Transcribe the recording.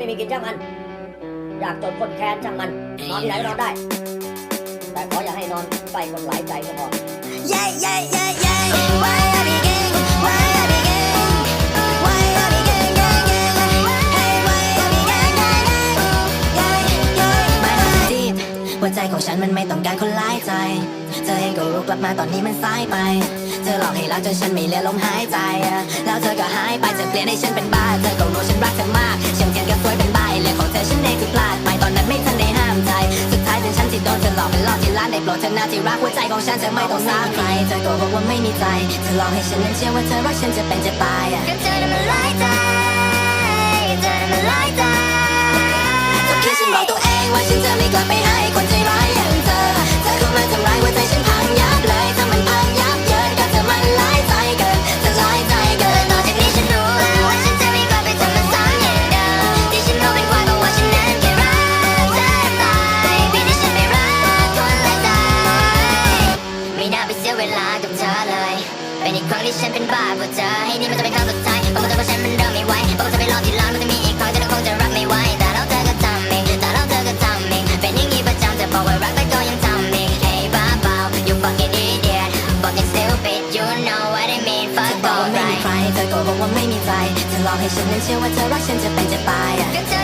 ไม่มีกินช่างมัน อยากจนคนแค้นช่างมัน นอนที่ไหนก็นอนได้ แต่ขออย่าให้นอนใกล้คนหลายใจก็พอ Yeah, yeah, yeah, yeah. Why I be gang? Why I be gang? Why I be gang, gang, gang? Hey, why I be gang, gang, gang? Yeah, yeah. ไม่ต้องจีบหัวใจของฉันมันไม่ต้องการคนร้ายใจ เธอเองก็รู้กลับมาตอนนี้มันสายไป เธอหลอกให้รักจนฉันไม่เหลือลมหายใจอะแล้วเธอก็หายไปเธอเปลี่ยนให้ฉันเป็นบ้า เธอก็รู้ฉันรักเธอมากเชื่อมเทียน กับสวยเป็นใบเลยของเธอฉันเองที่พลาดไปตอนนั้นไม่ทันได้ห้ามใจ สุดท้ายเป็นฉันที่โดนเธอหลอกเป็นหลอกที่ร้านได้โปรดเธอหน้าที่รักหัวใจของฉันเธอไม่ต้องสาใครเธอก็บอกว่าไม่มีใจเธอหลอกให้ฉันนั้นเชื่อว่าเธอรักฉันจะเป็นจะตายอะก็เธอน่ะมันหลายใจเธอน่ะมันหลายใจก็แค่ฉันบอกตัวเองว่าฉันจะไม่กลับไปให้ เวลากับเธอเลย เป็นอีกครั้งที่ฉันเป็นบ้าเพราะเธอให้นี่มันจะเป็นครั้งสุดท้ายเพราะว่าเธอกับฉันมันเดิมไม่ไหวเพราะว่าจะไปรอที่ร้านมันจะมีอีกครั้งแต่เราคงจะรักไม่ไหวแต่แล้วเธอก็ทำเองแต่แล้วเธอก็ทำเองเป็นอย่างนี้ประจำแต่บอกว่ารักแต่ก็ยังทำเอง Hey บ้าเบา you fucking idiot fucking stupid you know what I mean fuck บอกว่าไม่มีใครเธอก็บอกว่าไม่มีใจเธอหลอกให้ฉันนั้นเชื่อว่าเธอรักฉันจะเป็นจะตายอะ